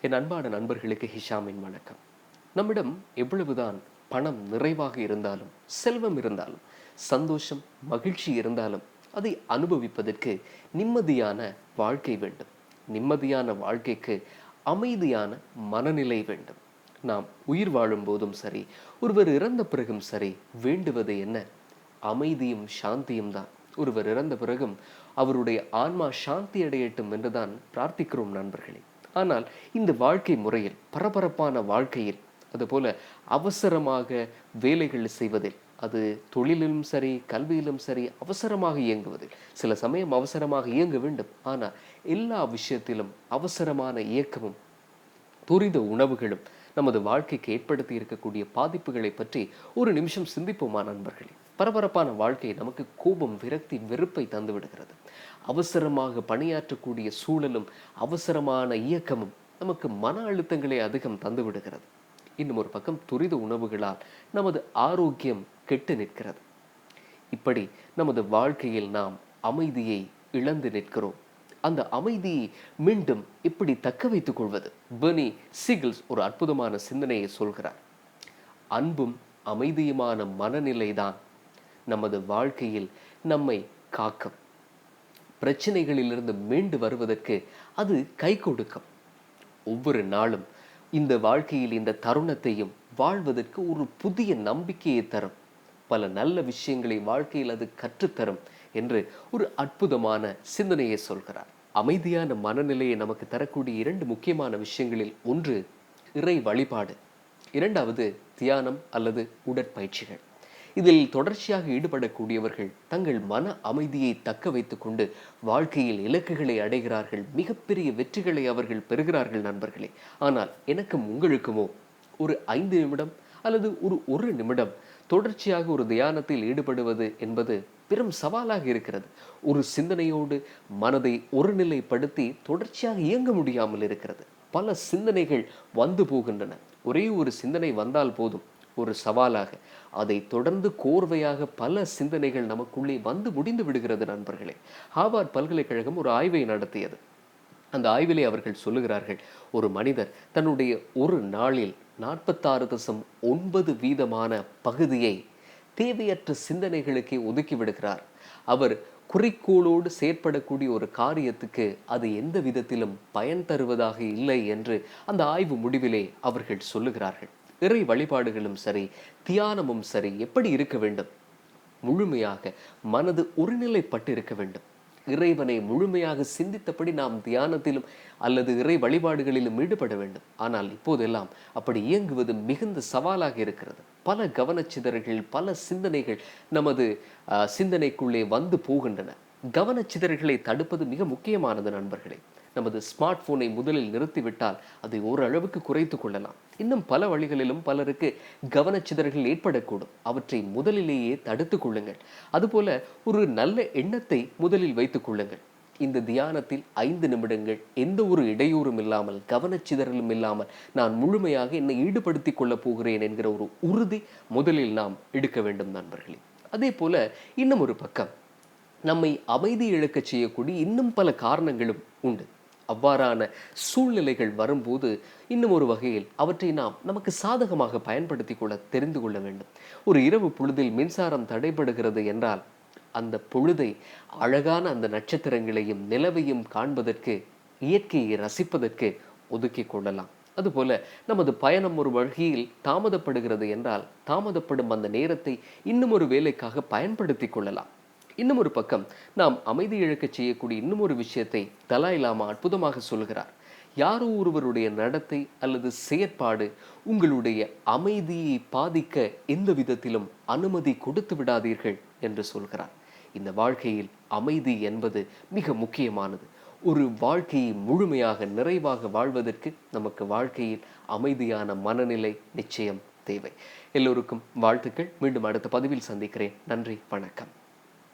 என் அன்பான நண்பர்களுக்கு ஹிஷாமின் வணக்கம். நம்மிடம் எவ்வளவுதான் பணம் நிறைவாக இருந்தாலும் செல்வம் இருந்தாலும் சந்தோஷம் மகிழ்ச்சி இருந்தாலும் அதை அனுபவிப்பதற்கு நிம்மதியான வாழ்க்கை வேண்டும். நிம்மதியான வாழ்க்கைக்கு அமைதியான மனநிலை வேண்டும். நாம் உயிர் வாழும் போதும் சரி ஒருவர் இறந்த பிறகும் சரி வேண்டுவது என்ன? அமைதியும் சாந்தியும் தான். ஒருவர் இறந்த பிறகும் அவருடைய ஆன்மா சாந்தி அடையட்டும் என்றுதான் பிரார்த்திக்கிறோம் நண்பர்களே. ஆனால் இந்த வாழ்க்கை முறையில் பரபரப்பான வாழ்க்கையில் அதுபோல அவசரமாக வேலைகள் செய்வதில் அது தொழிலிலும் சரி கல்வியிலும் சரி அவசரமாக இயங்குவதில். சில சமயம் அவசரமாக இயங்க வேண்டும். ஆனால் எல்லா விஷயத்திலும் அவசரமான இயக்கமும் துரித உணவுகளும் நமது வாழ்க்கைக்கு ஏற்படுத்தி இருக்கக்கூடிய பாதிப்புகளை பற்றி ஒரு நிமிஷம் சிந்திப்போமா நண்பர்களே? பரபரப்பான வாழ்க்கை நமக்கு கோபம் விரக்தி வெறுப்பை தந்து விடுகிறது அவசரமாக பணியாற்றக்கூடிய சூழலும் அவசரமான இயக்கமும் நமக்கு மன அழுத்தங்களை அதிகம் தந்து விடுகிறது. இன்னும் ஒரு பக்கம் துரித உணவுகளால் நமது ஆரோக்கியம் கெட்டு நிற்கிறது. இப்படி நமது வாழ்க்கையில் நாம் அமைதியை இழந்து நிற்கிறோம். அந்த அமைதியை மீண்டும் இப்படி தக்க வைத்துக் கொள்வது பெர்னி சிகில்ஸ் ஒரு அற்புதமான சிந்தனையை சொல்கிறார். அன்பும் அமைதியுமான மனநிலைதான் நமது வாழ்க்கையில் நம்மை காக்கும். பிரச்சனைகளிலிருந்து மீண்டு வருவதற்கு அது கை கொடுக்கும். ஒவ்வொரு நாளும் இந்த வாழ்க்கையில் இந்த தருணத்தையும் வாழ்வதற்கு ஒரு புதிய நம்பிக்கையை தரும். பல நல்ல விஷயங்களை வாழ்க்கையில் அது கற்றுத்தரும் என்று ஒரு அற்புதமான சிந்தனையை சொல்கிறார். அமைதியான மனநிலையை நமக்கு தரக்கூடிய இரண்டு முக்கியமான விஷயங்களில் ஒன்று இறை வழிபாடு. இரண்டாவது தியானம் அல்லது உடற்பயிற்சிகள். இதில் தொடர்ச்சியாக ஈடுபடக்கூடியவர்கள் தங்கள் மன அமைதியை தக்க வைத்துக்கொண்டு வாழ்க்கையில் இலக்குகளை அடைகிறார்கள். மிகப்பெரிய வெற்றிகளை அவர்கள் பெறுகிறார்கள் நண்பர்களே. ஆனால் எனக்கும் உங்களுக்குமோ ஒரு ஐந்து நிமிடம் அல்லது ஒரு ஒரு நிமிடம் தொடர்ச்சியாக ஒரு தியானத்தில் ஈடுபடுவது என்பது பெரும் சவாலாக இருக்கிறது. ஒரு சிந்தனையோடு மனதை ஒருநிலைப்படுத்தி தொடர்ச்சியாக இயங்க முடியாமல் இருக்கிறது. பல சிந்தனைகள் வந்து போகின்றன. ஒரே ஒரு சிந்தனை வந்தால் போதும். ஒரு சவாலாக. அதை தொடர்ந்து கோர்வையாக பல சிந்தனைகள் நமக்குள்ளே வந்து முடிந்து விடுகிறது நண்பர்களே. ஹார்வர்ட் பல்கலைக்கழகம் ஒரு ஆய்வை நடத்தியது. அந்த ஆய்விலே அவர்கள் சொல்லுகிறார்கள் ஒரு மனிதர் தன்னுடைய ஒரு நாளில் நாற்பத்தாறு தசம் ஒன்பது வீதமான பகுதியை தேவையற்ற சிந்தனைகளுக்கே ஒதுக்கி விடுகிறார். அவர் குறிக்கோளோடு செயற்படக்கூடிய ஒரு காரியத்துக்கு அது எந்த விதத்திலும் பயன் தருவதாக இல்லை என்று அந்த ஆய்வு முடிவிலே அவர்கள் சொல்லுகிறார்கள். இறை வழிபாடுகளும் சரி தியானமும் சரி எப்படி இருக்க வேண்டும்? முழுமையாக மனது ஒருநிலைப்பட்டு இருக்க வேண்டும். இறைவனை முழுமையாக சிந்தித்தபடி நாம் தியானத்திலும் அல்லது இறை வழிபாடுகளிலும் ஈடுபட வேண்டும். ஆனால் இப்போதெல்லாம் அப்படி இயங்குவது மிகுந்த சவாலாக இருக்கிறது. பல கவனச்சிதறல்கள் பல சிந்தனைகள் நமது சிந்தனைக்குள்ளே வந்து போகின்றன. கவனச்சிதறல்களை தடுப்பது மிக முக்கியமானது நண்பர்களே. நமது ஸ்மார்ட் போனை முதலில் நிறுத்திவிட்டால் அதை ஓரளவுக்கு குறைத்து கொள்ளலாம். இன்னும் பல வழிகளிலும் பலருக்கு கவனச்சிதறல்கள் ஏற்படக்கூடும். அவற்றை முதலிலேயே தடுத்துக் கொள்ளுங்கள். அதுபோல ஒரு நல்ல எண்ணத்தை முதலில் வைத்துக் கொள்ளுங்கள். இந்த தியானத்தில் ஐந்து நிமிடங்கள் எந்த ஒரு இடையூறும் இல்லாமல் கவனச்சிதறலும் இல்லாமல் நான் முழுமையாக என்னை ஈடுபடுத்திக் கொள்ளப் போகிறேன் என்கிற ஒரு உறுதி முதலில் நாம் எடுக்க வேண்டும் நண்பர்களே. அதே போல இன்னும் ஒரு பக்கம். நம்மை அமைதி இழக்கச் செய்யக்கூடிய இன்னும் பல காரணங்களும் உண்டு. அவ்வாறான சூழ்நிலைகள் வரும்போது இன்னும் ஒரு வகையில் அவற்றை நாம் நமக்கு சாதகமாக பயன்படுத்தி கொள்ள தெரிந்து கொள்ள வேண்டும். ஒரு இரவு பொழுதில் மின்சாரம் தடைபடுகிறது என்றால் அந்த பொழுதை அழகான அந்த நட்சத்திரங்களையும் நிலவையும் காண்பதற்கு இயற்கையை ரசிப்பதற்கு ஒதுக்கி கொள்ளலாம். அதுபோல நமது பயணம் ஒரு வழியில் தாமதப்படுகிறது என்றால் தாமதப்படும் அந்த நேரத்தை இன்னும் ஒரு வேலைக்காக பயன்படுத்தி கொள்ளலாம். இன்னும் ஒரு பக்கம் நாம் அமைதி இழக்கச் செய்யக்கூடிய இன்னும் ஒரு விஷயத்தை தலாய் லாமா அற்புதமாக சொல்கிறார். யாரோ ஒருவருடைய நடத்தை அல்லது செயற்பாடு உங்களுடைய அமைதியை பாதிக்க எந்த விதத்திலும் அனுமதி கொடுத்து விடாதீர்கள் என்று சொல்கிறார். இந்த வாழ்க்கையில் அமைதி என்பது மிக முக்கியமானது. ஒரு வாழ்க்கையை முழுமையாக நிறைவாக வாழ்வதற்கு நமக்கு வாழ்க்கையில் அமைதியான மனநிலை நிச்சயம் தேவை. எல்லோருக்கும் வாழ்த்துக்கள். மீண்டும் அடுத்த பதிவில் சந்திக்கிறேன். நன்றி. வணக்கம்.